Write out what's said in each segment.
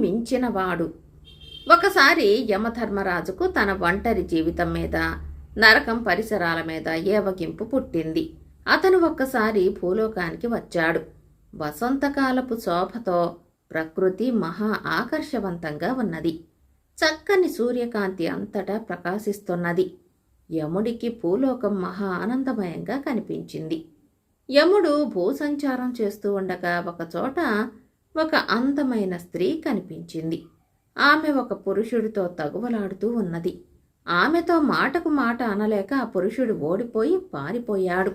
మించినవాడు. ఒకసారి యమధర్మరాజుకు తన ఒంటరి జీవితం మీద నరకం పరిసరాల మీద ఏవగింపు పుట్టింది. అతను ఒక్కసారి భూలోకానికి వచ్చాడు. వసంతకాలపు శోభతో ప్రకృతి మహా ఆకర్షవంతంగా ఉన్నది. చక్కని సూర్యకాంతి అంతటా ప్రకాశిస్తున్నది. యముడికి భూలోకం మహా ఆనందమయంగా కనిపించింది. యముడు భూసంచారం చేస్తూ ఉండగా ఒకచోట ఒక అందమైన స్త్రీ కనిపించింది. ఆమె ఒక పురుషుడితో తగువలాడుతూ ఉన్నది. ఆమెతో మాటకు మాట అనలేక ఆ పురుషుడు ఓడిపోయి పారిపోయాడు.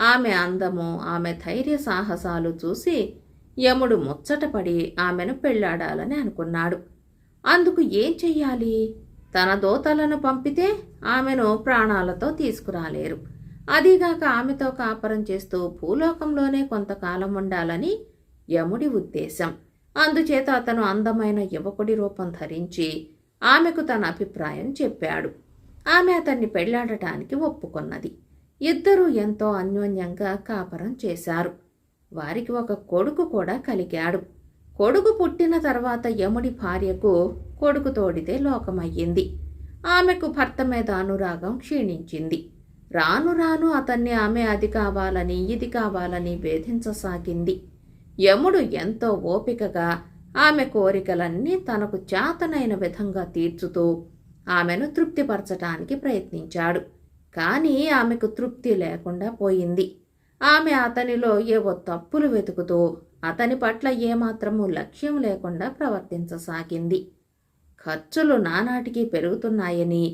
ఆమె అందము ఆమె ధైర్య సాహసాలు చూసి యముడు ముచ్చటపడి ఆమెను పెళ్ళాడాలని అనుకున్నాడు. అందుకు ఏం చెయ్యాలి? తన దోతలను పంపితే ఆమెను ప్రాణాలతో తీసుకురాలేరు. అదీగాక ఆమెతో కాపరం చేస్తూ భూలోకంలోనే కొంతకాలం ఉండాలని యముడి ఉద్దేశం. అందుచేత అతను అందమైన యువకుడి రూపం ధరించి ఆమెకు తన అభిప్రాయం చెప్పాడు. ఆమె అతన్ని పెళ్ళాడటానికి ఒప్పుకున్నది. ఇద్దరూ ఎంతో అన్యోన్యంగా కాపరం చేశారు. వారికి ఒక కొడుకు కూడా కలిగాడు. కొడుకు పుట్టిన తర్వాత యముడి భార్యకు కొడుకు తోడితే లోకమయ్యింది. ఆమెకు భర్త మీద అనురాగం క్షీణించింది. రాను రాను అతన్ని ఆమె అది కావాలని ఇది కావాలని వేధించసాగింది. యముడు ఎంతో ఓపికగా ఆమె కోరికలన్నీ తనకు చేతనైన విధంగా తీర్చుతూ ఆమెను తృప్తిపరచటానికి ప్రయత్నించాడు. కానీ ఆమెకు తృప్తి లేకుండా పోయింది. ఆమె అతనిలో ఏవో తప్పులు వెతుకుతూ అతని పట్ల ఏమాత్రము లక్ష్యం లేకుండా ప్రవర్తించసాగింది. ఖర్చులు నానాటికి పెరుగుతున్నాయని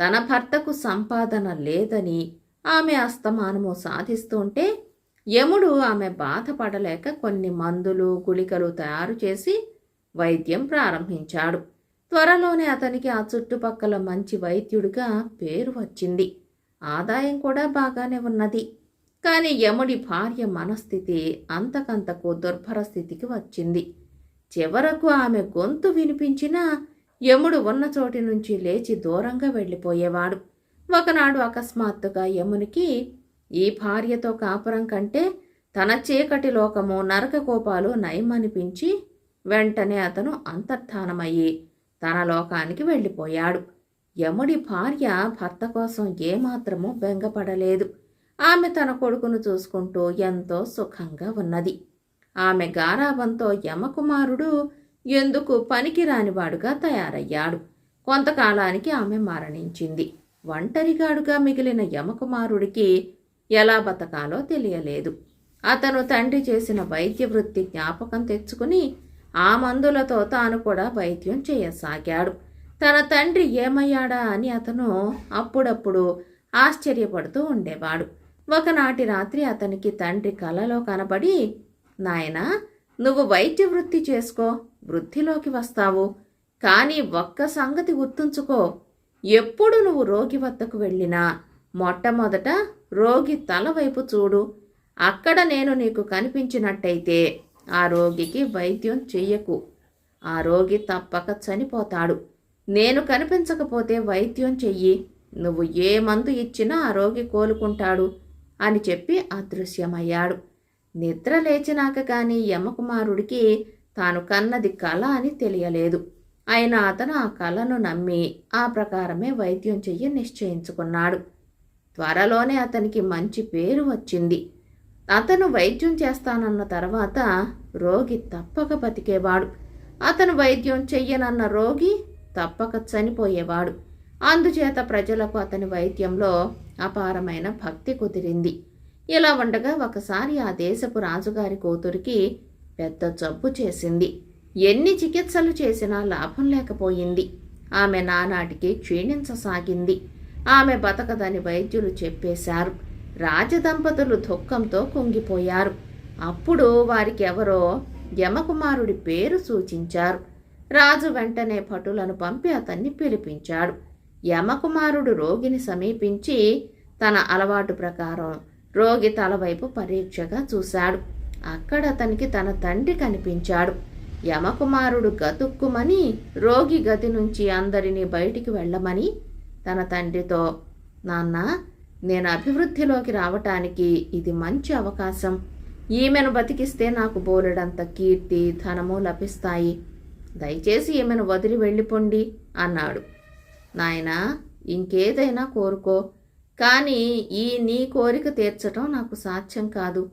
తన భర్తకు సంపాదన లేదని ఆమె అస్తమానము సాధిస్తుంటే యముడు ఆమె బాధపడలేక కొన్ని మందులు గుళికలు తయారు చేసి వైద్యం ప్రారంభించాడు. త్వరలోనే అతనికి ఆ చుట్టుపక్కల మంచి వైద్యుడిగా పేరు వచ్చింది. ఆదాయం కూడా బాగానే ఉన్నది. కానీ యముడి భార్య మనస్థితి అంతకంతకు దుర్భర స్థితికి వచ్చింది. చివరకు ఆమె గొంతు వినిపించినా యముడు ఉన్న చోటి నుంచి లేచి దూరంగా వెళ్ళిపోయేవాడు. ఒకనాడు అకస్మాత్తుగా యమునికి ఈ భార్యతో కాపురం కంటే తన చీకటి లోకము నరకకోపాలు నయమనిపించి వెంటనే అతను అంతర్ధానమయ్యి తన లోకానికి వెళ్ళిపోయాడు. యముడి భార్య భర్త కోసం ఏమాత్రమూ బెంగపడలేదు. ఆమె తన కొడుకును చూసుకుంటూ ఎంతో సుఖంగా ఉన్నది. ఆమె గారాబంతో యమకుమారుడు ఎందుకు పనికిరానివాడుగా తయారయ్యాడు. కొంతకాలానికి ఆమె మరణించింది. ఒంటరిగాడుగా మిగిలిన యమకుమారుడికి ఎలా బతకాలో తెలియలేదు. అతను తండ్రి చేసిన వైద్య వృత్తి జ్ఞాపకం తెచ్చుకుని ఆ మందులతో తాను కూడా వైద్యం చేయసాగాడు. తన తండ్రి ఏమయ్యాడా అని అతను అప్పుడప్పుడు ఆశ్చర్యపడుతూ ఉండేవాడు. ఒకనాటి రాత్రి అతనికి తండ్రి కలలో కనబడి నాయనా నువ్వు వైద్య వృత్తి చేసుకో వృద్ధిలోకి వస్తావు. కానీ ఒక్క సంగతి గుర్తుంచుకో. ఎప్పుడు నువ్వు రోగి వద్దకు వెళ్ళినా మొట్టమొదట రోగి తల వైపు చూడు. అక్కడ నేను నీకు కనిపించినట్టయితే ఆ రోగికి వైద్యం చెయ్యకు. ఆ రోగి తప్పక చనిపోతాడు. నేను కనిపించకపోతే వైద్యం చెయ్యి. నువ్వు ఏ మందు ఇచ్చినా ఆ రోగి కోలుకుంటాడు అని చెప్పి అదృశ్యమయ్యాడు. నిద్ర లేచినాక కానీ యమకుమారుడికి తాను కన్నది కళ అని తెలియలేదు. అయినా అతను ఆ కళను నమ్మి ఆ ప్రకారమే వైద్యం చెయ్యి నిశ్చయించుకున్నాడు. త్వరలోనే అతనికి మంచి పేరు వచ్చింది. అతను వైద్యం చేస్తానన్న తర్వాత రోగి తప్పక బతికేవాడు. అతను వైద్యం చెయ్యనన్న రోగి తప్పక చనిపోయేవాడు. అందుచేత ప్రజలకు అతని వైద్యంలో అపారమైన భక్తి కుదిరింది. ఇలా ఉండగా ఒకసారి ఆ దేశపు రాజుగారి కూతురికి పెద్ద జబ్బు చేసింది. ఎన్ని చికిత్సలు చేసినా లాభం లేకపోయింది. ఆమె నానాటికి క్షీణించసాగింది. ఆమె బతకదని వైద్యులు చెప్పేశారు. రాజదంపతులు దుఃఖంతో కుంగిపోయారు. అప్పుడు వారికి ఎవరో యమకుమారుడి పేరు సూచించారు. రాజు వెంటనే భటులను పంపి అతన్ని పిలిపించాడు. యమకుమారుడు రోగిని సమీపించి తన అలవాటు ప్రకారం రోగి తలవైపు పరీక్షగా చూశాడు. అక్కడ అతనికి తన తండ్రి కనిపించాడు. యమకుమారుడు గతుక్కుమని రోగి గది నుంచి అందరినీ బయటికి వెళ్ళమని తన తండ్రితో నాన్న నేను అభివృద్ధిలోకి రావటానికి ఇది మంచి అవకాశం. ఈమెను బతికిస్తే నాకు బోలెడంత కీర్తి ధనము లభిస్తాయి. దయచేసి ఈమెను వదిలి వెళ్ళిపోండి అన్నాడు. నాయనా ఇంకేదైనా కోరుకో. కానీ ఈ నీ కోరిక తీర్చటం నాకు సాధ్యం కాదు.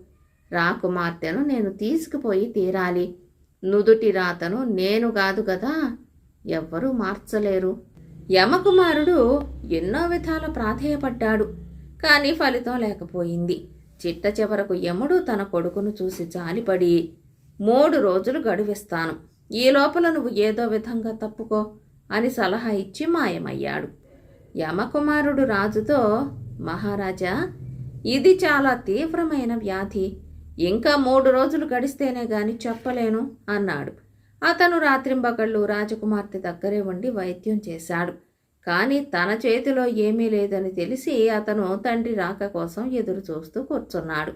రాకుమార్తెను నేను తీసుకుపోయి తీరాలి. నుదుటి రాతను నేను కాదు కదా ఎవ్వరూ మార్చలేరు. యమకుమారుడు ఎన్నో విధాల ప్రాధేయపడ్డాడు కానీ ఫలితం లేకపోయింది. చిట్ట చివరకు యముడు తన కొడుకును చూసి జాలిపడి మూడు రోజులు గడువిస్తాను. ఈ లోపల నువ్వు ఏదో విధంగా తప్పుకో అని సలహా ఇచ్చి మాయమయ్యాడు. యమకుమారుడు రాజుతో మహారాజా ఇది చాలా తీవ్రమైన వ్యాధి. ఇంకా మూడు రోజులు గడిస్తేనే గాని చెప్పలేను అన్నాడు. అతను రాత్రింబగళ్ళు రాజకుమార్తె దగ్గరే ఉండి వైద్యం చేశాడు. కానీ తన చేతిలో ఏమీ లేదని తెలిసి అతను తండ్రి రాక కోసం ఎదురు చూస్తూ కూర్చున్నాడు.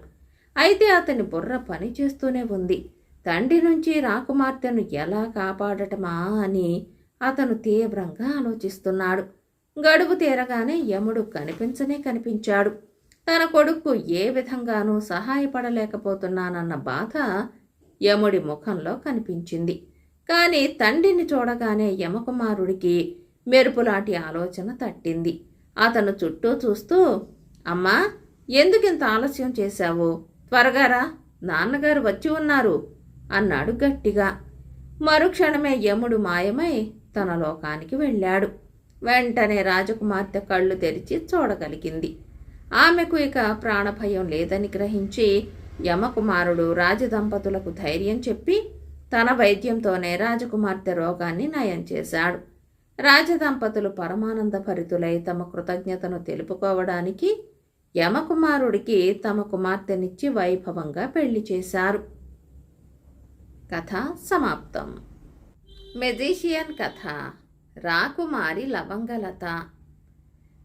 అయితే అతని బుర్ర పని చేస్తూనే ఉంది. తండ్రి నుంచి రాకుమార్తెను ఎలా కాపాడటమా అని అతను తీవ్రంగా ఆలోచిస్తున్నాడు. గడువు తీరగానే యముడు కనిపించనే కనిపించాడు. తన కొడుకు ఏ విధంగానూ సహాయపడలేకపోతున్నానన్న బాధ యముడి ముఖంలో కనిపించింది. కానీ తండ్రిని చూడగానే యమకుమారుడికి మెరుపులాంటి ఆలోచన తట్టింది. అతను చుట్టూ చూస్తూ అమ్మా ఎందుకింత ఆలస్యం చేశావు? త్వరగా రా నాన్నగారు వచ్చి ఉన్నారు అన్నాడు గట్టిగా. మరుక్షణమే యముడు మాయమై తన లోకానికి వెళ్ళాడు. వెంటనే రాజకుమార్తె కళ్ళు తెరిచి చూడగలిగింది. ఆమెకు ఇక ప్రాణభయం లేదని గ్రహించి యమకుమారుడు రాజదంపతులకు ధైర్యం చెప్పి తన వైద్యంతోనే రాజకుమార్తె రోగాన్ని నయం చేశాడు. రాజదంపతులు పరమానంద భరితులై తమ కృతజ్ఞతను తెలుపుకోవడానికి యమకుమారుడికి తమ కుమార్తెనిచ్చి వైభవంగా పెళ్ళి చేశారు. కథ సమాప్తం. మెజీషియన్ కథ. రాకుమారి లవంగలత.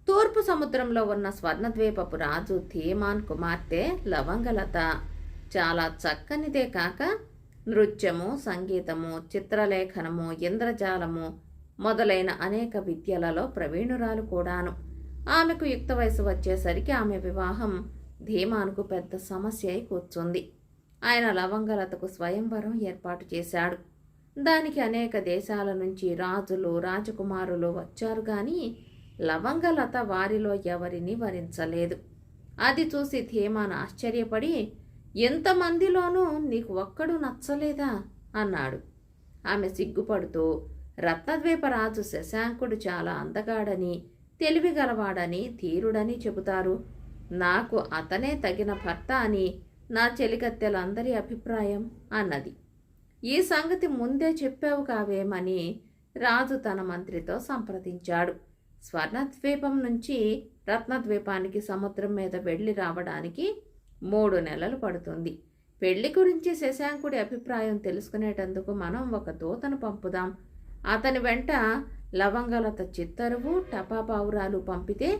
తూర్పు సముద్రంలో ఉన్న స్వర్ణద్వీపపు రాజు ధీమాన్ కుమార్తె లవంగలత. చాలా చక్కనిదే కాక నృత్యము సంగీతము చిత్రలేఖనము ఇంద్రజాలము మొదలైన అనేక విద్యలలో ప్రవీణురాలు కూడాను. ఆమెకు యుక్త వయసు వచ్చేసరికి ఆమె వివాహం ధీమానుకు పెద్ద సమస్య అయి కూర్చుంది. ఆయన లవంగలతకు స్వయంవరం ఏర్పాటు చేశాడు. దానికి అనేక దేశాల నుంచి రాజులు రాజకుమారులు వచ్చారు కానీ లవంగలత వారిలో ఎవరిని వరించలేదు. అది చూసి ధీమాన్ ఆశ్చర్యపడి ఎంతమందిలోనూ నీకు ఒక్కడు నచ్చలేదా? అన్నాడు. ఆమె సిగ్గుపడుతూ రత్నద్వీపరాజు శశాంకుడు చాలా అందగాడని తెలివిగలవాడని ధీరుడని చెబుతారు. నాకు అతనే తగిన భర్త అని నా చెలికత్తెలందరి అభిప్రాయం అన్నది. ఈ సంగతి ముందే చెప్పావు కావేమని రాజు తన మంత్రితో సంప్రదించాడు. స్వర్ణద్వీపం నుంచి రత్నద్వీపానికి సముద్రం మీద వెళ్ళి రావడానికి మూడు నెలలు పడుతుంది. పెళ్ళి గురించి శశాంకుడి అభిప్రాయం తెలుసుకునేటందుకు మనం ఒక దూతను పంపుదాం. అతని వెంట లవంగలత చిత్తరువు టపాపావురాలు పంపితే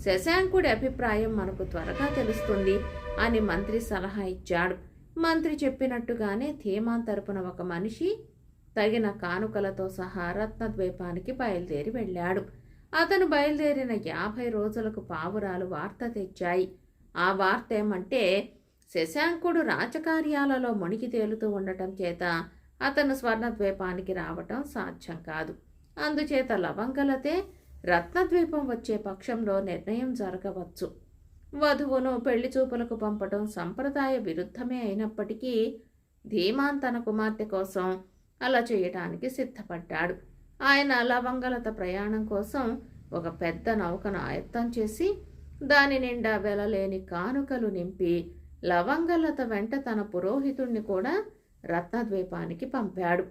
శశాంకుడి అభిప్రాయం మనకు త్వరగా తెలుస్తుంది అని మంత్రి సలహా ఇచ్చాడు. మంత్రి చెప్పినట్టుగానే ధీమాన్ తరపున ఒక మనిషి తగిన కానుకలతో సహా రత్నద్వీపానికి బయలుదేరి వెళ్ళాడు. అతను బయలుదేరిన యాభై రోజులకు పావురాలు వార్త తెచ్చాయి. ఆ వార్త ఏమంటే శశాంకుడు రాజకార్యాలలో మునిగి తేలుతూ ఉండటం చేత అతను స్వర్ణద్వీపానికి రావటం సాధ్యం కాదు. అందుచేత లవంగలతే రత్నద్వీపం వచ్చే పక్షంలో నిర్ణయం జరగవచ్చు. వధువును పెళ్ళి చూపులకు పంపడం సంప్రదాయ విరుద్ధమే అయినప్పటికీ ధీమాన్ తన కుమార్తె కోసం అలా చేయటానికి సిద్ధపడ్డాడు. ఆయన లవంగలత ప్రయాణం కోసం ఒక పెద్ద నౌకను ఆయత్తం చేసి దాని నిండా వెలలేని కానుకలు నింపి లవంగలత వెంట తన పురోహితుణ్ణి కూడా రత్నద్వీపానికి పంపాడు.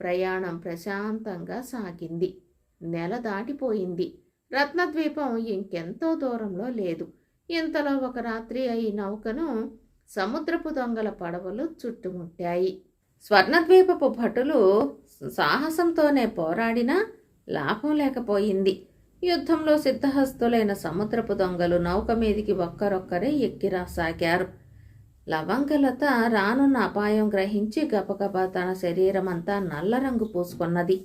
ప్రయాణం ప్రశాంతంగా సాగింది. నెల దాటిపోయింది. రత్నద్వీపం ఇంకెంతో దూరంలో లేదు. ఇంతలో ఒక రాత్రి ఈ నౌకను సముద్రపు దొంగల పడవలు చుట్టుముట్టాయి. స్వర్ణద్వీపపు భటులు సాహసంతోనే పోరాడినా లాభం లేకపోయింది. యుద్ధంలో సిద్ధహస్తులైన సముద్రపు దొంగలు నౌక మీదికి ఒక్కరొక్కరే ఎక్కిరాసాగారు లవంగలత రానున్న అపాయం గ్రహించి గబగబా తన శరీరమంతా నల్ల రంగు పూసుకున్నది.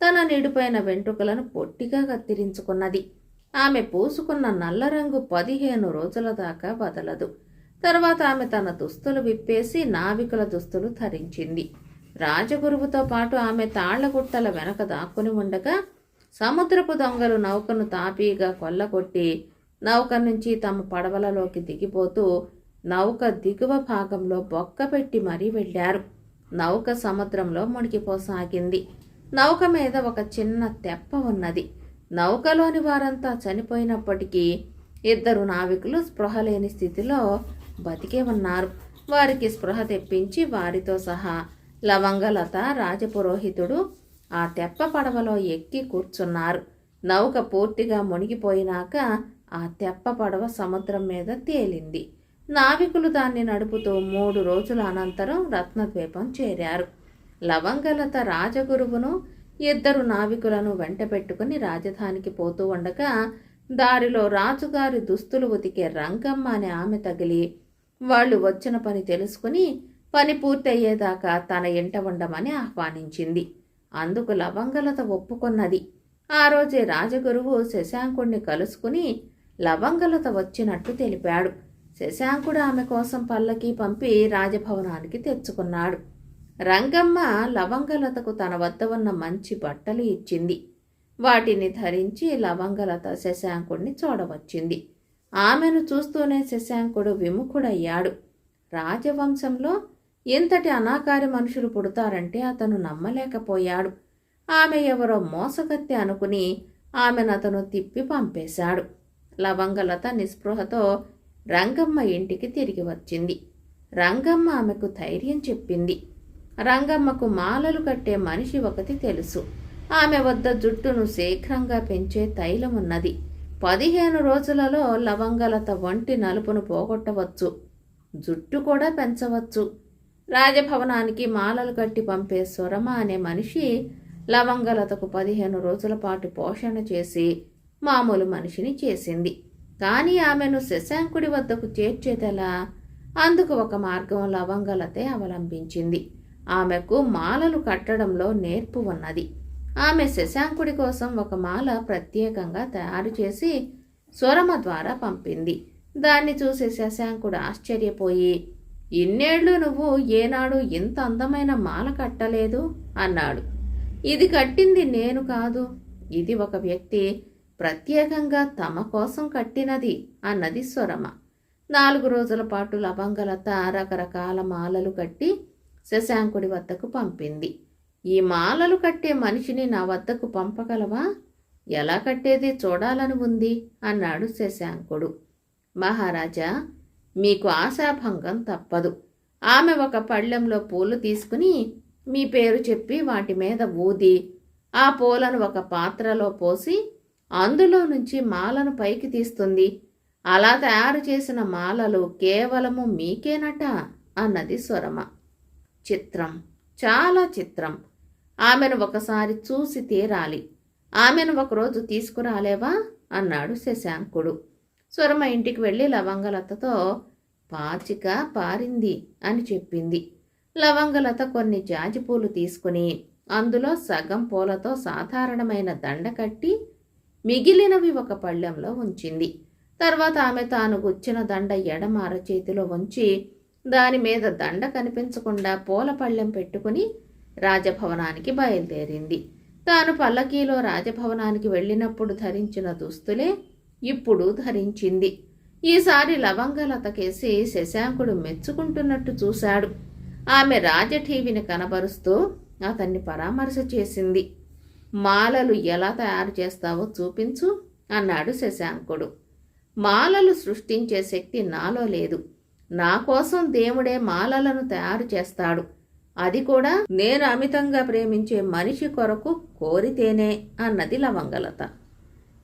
తన నిడిపోయిన వెంట్రుకలను పొట్టిగా కత్తిరించుకున్నది. ఆమె పూసుకున్న నల్ల రంగు పదిహేను రోజుల దాకా వదలదు. తర్వాత ఆమె తన దుస్తులు విప్పేసి నావికుల దుస్తులు ధరించింది. రాజగురువుతో పాటు ఆమె తాళ్ళగుట్టల వెనక దాక్కుని ఉండగా సముద్రపు దొంగలు నౌకను తాపీగా కొల్లగొట్టి నౌక నుంచి తమ పడవలలోకి దిగిపోతూ నౌక దిగువ భాగంలో బొక్క పెట్టి మరీ వెళ్ళారు. నౌక సముద్రంలో మునిగిపోసాగింది. నౌక మీద ఒక చిన్న తెప్ప ఉన్నది. నౌకలోని వారంతా చనిపోయినప్పటికీ ఇద్దరు నావికులు స్పృహ లేని స్థితిలో బతికే ఉన్నారు. వారికి స్పృహ తెప్పించి వారితో సహా లవంగలత రాజపురోహితుడు ఆ తెప్ప పడవలో ఎక్కి కూర్చున్నారు. నౌక పూర్తిగా మునిగిపోయినాక ఆ తెప్ప పడవ సముద్రం మీద తేలింది. నావికులు దాన్ని నడుపుతూ మూడు రోజుల అనంతరం రత్నద్వీపం చేరారు. లవంగలత రాజగురువును ఇద్దరు నావికులను వెంట పెట్టుకుని రాజధానికి పోతూ ఉండగా దారిలో రాజుగారి దుస్తులు ఉతికే రంగమ్మ అనే ఆమె తగిలి వాళ్ళు వచ్చిన పని తెలుసుకుని పని పూర్తయ్యేదాకా తన ఇంట ఉండమని ఆహ్వానించింది. అందుకు లవంగలత ఒప్పుకున్నది. ఆ రోజే రాజగురువు శశాంకుణ్ణి కలుసుకుని లవంగలత వచ్చినట్టు తెలిపాడు. శశాంకుడు ఆమె కోసం పల్లకి పంపి రాజభవనానికి తెచ్చుకున్నాడు. రంగమ్మ లవంగలతకు తన వద్ద ఉన్న మంచి బట్టలు ఇచ్చింది. వాటిని ధరించి లవంగలత శశాంకుడిని చూడవచ్చింది. ఆమెను చూస్తూనే శశాంకుడు విముఖుడయ్యాడు. రాజవంశంలో ఇంతటి అనాకారి మనుషులు పుడతారంటే అతను నమ్మలేకపోయాడు. ఆమె ఎవరో మోసగత్తి అనుకుని ఆమెను అతను తిప్పి పంపేశాడు. లవంగలత నిస్పృహతో రంగమ్మ ఇంటికి తిరిగి వచ్చింది. రంగమ్మ ఆమెకు ధైర్యం చెప్పింది. రంగమ్మకు మాలలు కట్టే మనిషి ఒకటి తెలుసు. ఆమె వద్ద జుట్టును శీఘ్రంగా పెంచే తైలం ఉన్నది. పదిహేను రోజులలో లవంగలత వంటి నలుపును పోగొట్టవచ్చు. జుట్టు కూడా పెంచవచ్చు. రాజభవనానికి మాలలు కట్టి పంపే సురమ అనే మనిషి లవంగలతకు పదిహేను రోజుల పాటు పోషణ చేసి మామూలు మనిషిని చేసింది. కానీ ఆమెను శశాంకుడి వద్దకు చేర్చేదెలా? అందుకు ఒక మార్గం లవంగలతే అవలంబించింది. ఆమెకు మాలలు కట్టడంలో నేర్పు ఉన్నది. ఆమె శశాంకుడి కోసం ఒక మాల ప్రత్యేకంగా తయారు చేసి స్వరమ ద్వారా పంపింది. దాన్ని చూసి శశాంకుడు ఆశ్చర్యపోయి ఇన్నేళ్ళు నువ్వు ఏనాడు ఇంత అందమైన మాల కట్టలేదు? అన్నాడు. ఇది కట్టింది నేను కాదు. ఇది ఒక వ్యక్తి ప్రత్యేకంగా తమ కోసం కట్టినది అన్నది స్వరమ. నాలుగు రోజుల పాటు లవంగలత రకరకాల మాలలు కట్టి శశాంకుడి వద్దకు పంపింది. ఈ మాలలు కట్టే మనిషిని నా వద్దకు పంపగలవా? ఎలా కట్టేది చూడాలని ఉంది అన్నాడు శశాంకుడు. మహారాజా మీకు ఆశాభంగం తప్పదు. ఆమె ఒక పళ్ళెంలో పూలు తీసుకుని మీ పేరు చెప్పి వాటి మీద ఊది ఆ పూలను ఒక పాత్రలో పోసి అందులో నుంచి మాలను పైకి తీస్తుంది. అలా తయారు చేసిన మాలలు కేవలము మీకేనట? అన్నది స్వరమ. చిత్రం. చాలా చిత్రం. ఆమెను ఒకసారి చూసి తీరాలి. ఆమెను ఒకరోజు తీసుకురాలేవా? అన్నాడు శశాంకుడు. స్వరమ ఇంటికి వెళ్ళి లవంగలతతో పాచిక పారింది అని చెప్పింది. లవంగలత కొన్ని జాజిపూలు తీసుకుని అందులో సగం పూలతో సాధారణమైన దండ కట్టి మిగిలినవి ఒక పళ్ళెంలో ఉంచింది. తర్వాత ఆమె తాను గుచ్చిన దండ ఎడమ అరచేతిలో ఉంచి దాని మీద దండ కనిపించకుండా పూల పళ్ళెం పెట్టుకుని రాజభవనానికి బయలుదేరింది. తాను పల్లకీలో రాజభవనానికి వెళ్ళినప్పుడు ధరించిన దుస్తులే ఇప్పుడు ధరించింది. ఈసారి లవంగలతకేసి శశాంకుడు మెచ్చుకుంటున్నట్టు చూశాడు. ఆమె రాజఠీవిని కనబరుస్తూ అతన్ని పరామర్శ చేసింది. మాలలు ఎలా తయారు చేస్తావో చూపించు అన్నాడు శశాంకుడు. మాలలు సృష్టించే శక్తి నాలో లేదు. నా కోసం దేవుడే మాలలను తయారు చేస్తాడు. అది కూడా నేను అమితంగా ప్రేమించే మనిషి కొరకు కోరితేనే అన్నది లవంగలత.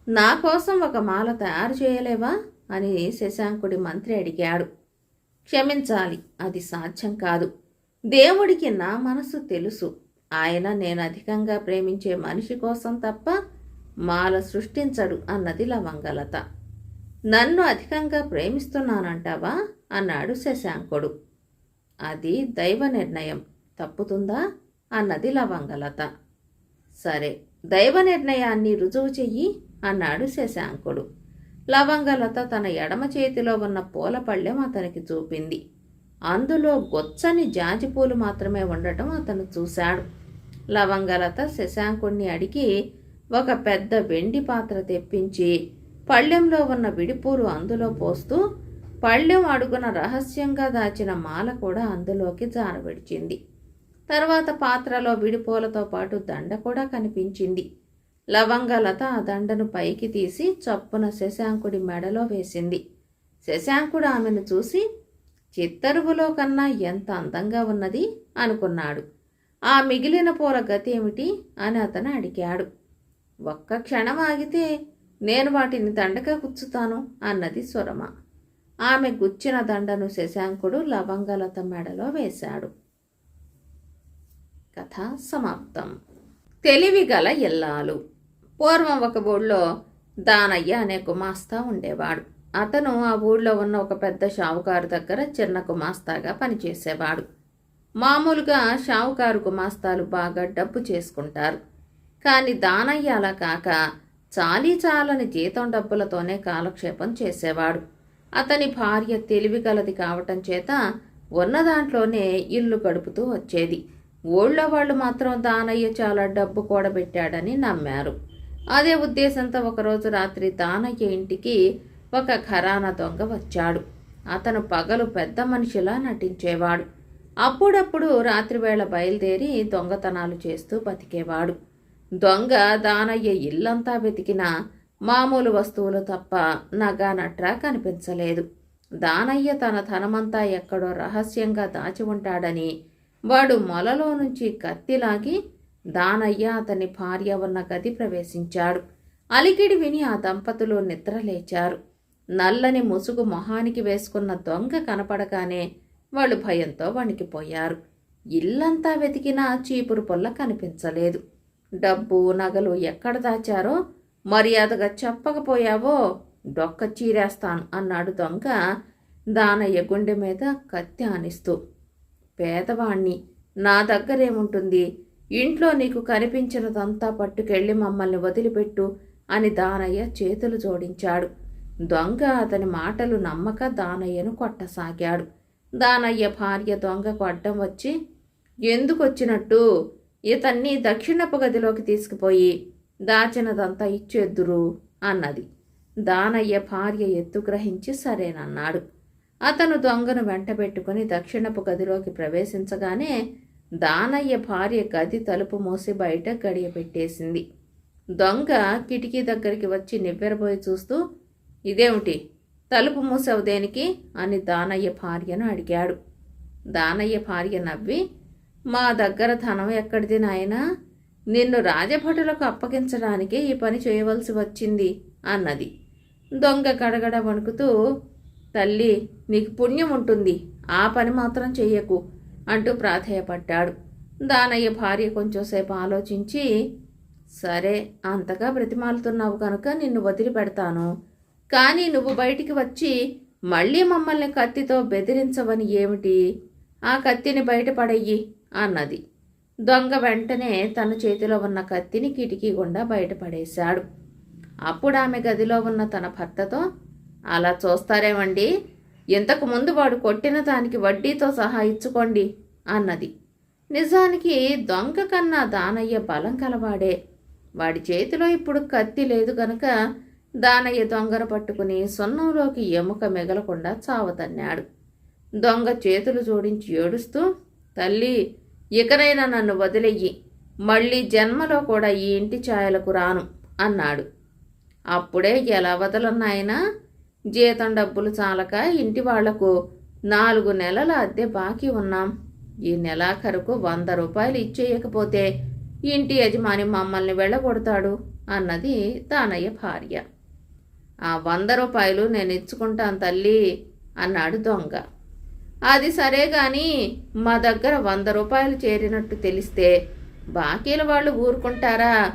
నా కోసం ఒక మాల తయారు చేయలేవా? అని శశాంకుడి మంత్రి అడిగాడు. క్షమించాలి అది సాధ్యం కాదు. దేవుడికి నా మనసు తెలుసు. ఆయన నేను అధికంగా ప్రేమించే మనిషి కోసం తప్ప మాల సృష్టించడు అన్నది లవంగలత. నన్ను అధికంగా ప్రేమిస్తున్నానంటావా? అన్నాడు శశాంకుడు. అది దైవ నిర్ణయం. తప్పుతుందా? అన్నది లవంగలత. సరే దైవ నిర్ణయాన్ని రుజువు చెయ్యి. అన్నాడు శశాంకుడు. లవంగలత తన ఎడమ చేతిలో ఉన్న పూల పళ్ళెం అతనికి చూపింది. అందులో గొచ్చని జాజిపూలు మాత్రమే ఉండటం అతను చూశాడు. లవంగలత శశాంకుణ్ణి అడిగి ఒక పెద్ద వెండి పాత్ర తెప్పించి పళ్ళెంలో ఉన్న విడిపూలు అందులో పోస్తూ పళ్ళెం అడుగున రహస్యంగా దాచిన మాల కూడా అందులోకి జారవిడిచింది. తర్వాత పాత్రలో విడిపూలతో పాటు దండ కూడా కనిపించింది. లవంగలత ఆ దండను పైకి తీసి చప్పున శశాంకుడి మెడలో వేసింది. శశాంకుడు ఆమెను చూసి చిత్తరువులో కన్నా ఎంత అందంగా ఉన్నది? అనుకున్నాడు. ఆ మిగిలిన పూల గతి ఏమిటి? అని అతను అడిగాడు. ఒక్క క్షణం ఆగితే నేను వాటిని దండగా గుచ్చుతాను అన్నది సురమ. ఆమె గుచ్చిన దండను శశాంకుడు లవంగలత మెడలో వేశాడు. కథ సమాప్తం. తెలివిగల ఇల్లాలు పూర్వం ఒక ఊళ్ళో దానయ్య అనే గుమాస్తా ఉండేవాడు. అతను ఆ ఊళ్ళో ఉన్న ఒక పెద్ద షావుకారు దగ్గర చిన్న గుమాస్తాగా పనిచేసేవాడు. మామూలుగా షావుకారు గుమాస్తాలు బాగా డబ్బు చేసుకుంటారు. కానీ దానయ్య అలా కాక చాలీ చాలని జీతం డబ్బులతోనే కాలక్షేపం చేసేవాడు. అతని భార్య తెలివిగలది కావటం చేత ఉన్న దాంట్లోనే ఇల్లు గడుపుతూ వచ్చేది. ఊళ్ళో వాళ్ళు మాత్రం దానయ్య చాలా డబ్బు కూడబెట్టాడని నమ్మారు. అదే ఉద్దేశంతో ఒకరోజు రాత్రి దానయ్య ఇంటికి ఒక ఘరానా దొంగ వచ్చాడు. అతను పగలు పెద్ద మనిషిలా నటించేవాడు. అప్పుడప్పుడు రాత్రివేళ బయలుదేరి దొంగతనాలు చేస్తూ బతికేవాడు. దొంగ దానయ్య ఇల్లంతా వెతికినా మామూలు వస్తువులు తప్ప నగా నట్రా కనిపించలేదు. దానయ్య తన ధనమంతా ఎక్కడో రహస్యంగా దాచి ఉంటాడని వాడు మొలలో నుంచి కత్తిలాగి దానయ్య అతని భార్య ఉన్న గది ప్రవేశించాడు. అలికిడి విని ఆ దంపతులు నిద్రలేచారు. నల్లని ముసుగు మొహానికి వేసుకున్న దొంగ కనపడగానే వాళ్ళు భయంతో వణికిపోయారు. ఇల్లంతా వెతికినా చీపురు పొల్ల కనిపించలేదు. డబ్బు నగలు ఎక్కడ దాచారో మర్యాదగా చెప్పకపోయావో డొక్క చీరేస్తాను అన్నాడు దొంగ దానయ్య గుండె మీద కత్తి ఆనిస్తూ. పేదవాణ్ణి నా దగ్గరేముంటుంది? ఇంట్లో నీకు కనిపించినదంతా పట్టుకెళ్ళి మమ్మల్ని వదిలిపెట్టు అని దానయ్య చేతులు జోడించాడు. దొంగ అతని మాటలు నమ్మక దానయ్యను కొట్టసాగాడు. దానయ్య భార్య దొంగకు అడ్డం వచ్చి ఎందుకు వచ్చినట్టు ఇతన్ని దక్షిణపు గదిలోకి తీసుకుపోయి దాచినదంతా ఇచ్చేద్దురు అన్నది. దానయ్య భార్య ఎత్తు గ్రహించి సరేనన్నాడు. అతను దొంగను వెంటబెట్టుకుని దక్షిణపు గదిలోకి ప్రవేశించగానే దానయ్య భార్య గది తలుపు మూసి బయట గడియ పెట్టేసింది. దొంగ కిటికీ దగ్గరికి వచ్చి నివ్వెరబోయి చూస్తూ ఇదేమిటి? తలుపు మూసావు దేనికి? అని దానయ్య భార్యను అడిగాడు. దానయ్య భార్య నవ్వి మా దగ్గర ధనం ఎక్కడిది నాయనా? నిన్ను రాజభటులకు అప్పగించడానికి ఈ పని చేయవలసి వచ్చింది అన్నది. దొంగ గడగడ వణుకుతూ తల్లి నీకు పుణ్యం ఉంటుంది. ఆ పని మాత్రం చెయ్యకు. అంటూ ప్రాధేయపడ్డాడు. దానయ్య భార్య కొంచెంసేపు ఆలోచించి సరే అంతగా బ్రతిమాలుతున్నావు కనుక నిన్ను వదిలిపెడతాను. కానీ నువ్వు బయటికి వచ్చి మళ్ళీ మమ్మల్ని కత్తితో బెదిరించవని ఏమిటి? ఆ కత్తిని బయటపడయ్యి అన్నది. దొంగ వెంటనే తన చేతిలో ఉన్న కత్తిని కిటికీ గుండా బయటపడేశాడు. అప్పుడు ఆమె గదిలో ఉన్న తన భర్తతో అలా చూస్తారేమండి? ఇంతకు ముందు వాడు కొట్టిన దానికి వడ్డీతో సహా ఇచ్చుకోండి అన్నది. నిజానికి దొంగ కన్నా దానయ్య బలం కలవాడే. వాడి చేతిలో ఇప్పుడు కత్తి లేదు గనక దానయ్య దొంగను పట్టుకుని సున్నంలోకి ఎముక మిగలకుండా చావతన్నాడు. దొంగ చేతులు జోడించి ఏడుస్తూ తల్లి ఇకనైనా నన్ను వదిలెయ్యి మళ్ళీ జన్మలో కూడా ఈ ఇంటి ఛాయలకు రాను అన్నాడు. అప్పుడే ఎలా వదలన్నాయనా జీతం డబ్బులు చాలక ఇంటి వాళ్ళకు నాలుగు నెలల అద్దె బాకీ ఉన్నాం. ఈ నెలాఖరుకు వంద రూపాయలు ఇచ్చేయకపోతే ఇంటి యజమాని మమ్మల్ని వెళ్ళగొడతాడు అన్నది తానయ్య భార్య. ఆ వంద రూపాయలు నేను ఇచ్చుకుంటాను తల్లి అన్నాడు దొంగ. అది సరే గాని మా దగ్గర వంద రూపాయలు చేరినట్టు తెలిస్తే బాకీల వాళ్ళు ఊరుకుంటారా?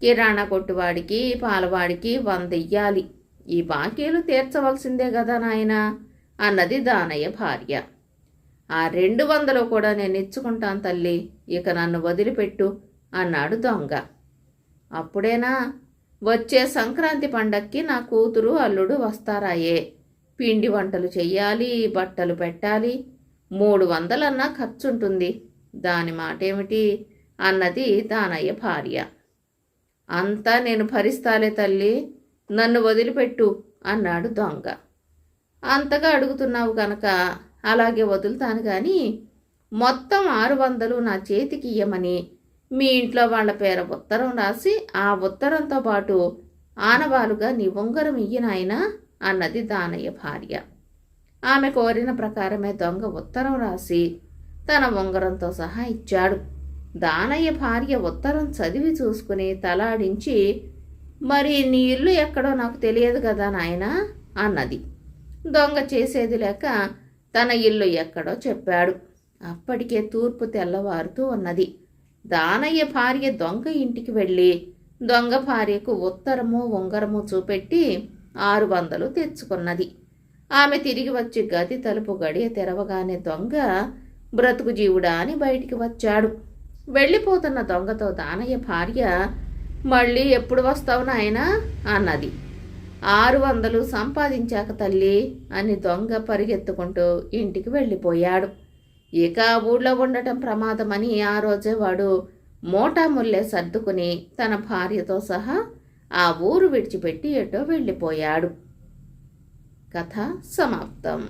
కిరాణా కొట్టువాడికి పాలవాడికి వంద ఇయ్యాలి. ఈ బాకీలు తీర్చవలసిందే కదా నాయనా? అన్నది దానయ్య భార్య. ఆ రెండు వందలు కూడా నేను ఇచ్చుకుంటాను తల్లి ఇక నన్ను వదిలిపెట్టు అన్నాడు దొంగ. అప్పుడేనా? వచ్చే సంక్రాంతి పండక్కి నా కూతురు అల్లుడు వస్తారాయే. పిండి వంటలు చెయ్యాలి బట్టలు పెట్టాలి మూడు వందలన్నా ఖర్చుంటుంది. దాని మాటేమిటి? అన్నది దానయ్య భార్య. అంతా నేను భరిస్తాలే తల్లి నన్ను వదిలిపెట్టు అన్నాడు దొంగ. అంతగా అడుగుతున్నావు కనుక అలాగే వదులుతాను కానీ మొత్తం ఆరు వందలు నా చేతికి ఇయ్యమని మీ ఇంట్లో వాళ్ళ పేర ఉత్తరం రాసి ఆ ఉత్తరంతో పాటు ఆనవాలుగా నీ ఉంగరం ఇయ్యనాయనా అన్నది దానయ్య భార్య. ఆమె కోరిన ప్రకారమే దొంగ ఉత్తరం రాసి తన ఉంగరంతో సహా ఇచ్చాడు. దానయ్య భార్య ఉత్తరం చదివి చూసుకుని తలాడించి మరి నీ ఇల్లు ఎక్కడో నాకు తెలియదు కదా నాయనా అన్నది. దొంగ చేసేది లేక తన ఇల్లు ఎక్కడో చెప్పాడు. అప్పటికే తూర్పు తెల్లవారుతూ ఉన్నది. దానయ్య భార్య దొంగ ఇంటికి వెళ్ళి దొంగ భార్యకు ఉత్తరము ఉంగరము చూపెట్టి ఆరు వందలు తెచ్చుకున్నది. ఆమె తిరిగి వచ్చి గది తలుపు గడియ తెరవగానే దొంగ బ్రతుకు జీవుడా అని బయటికి వచ్చాడు. వెళ్ళిపోతున్న దొంగతో దానయ్య భార్య మళ్ళీ ఎప్పుడు వస్తావు నాయనా? అన్నది. ఆరు వందలు సంపాదించాక తల్లి అని దొంగ పరిగెత్తుకుంటూ ఇంటికి వెళ్ళిపోయాడు. ఇక ఆ ఊళ్ళో ఉండటం ప్రమాదమని ఆ రోజే వాడు మోటా ముల్లే సర్దుకుని తన భార్యతో సహా ఆ ఊరు విడిచిపెట్టి ఎటో వెళ్ళిపోయాడు. కథ సమాప్తం.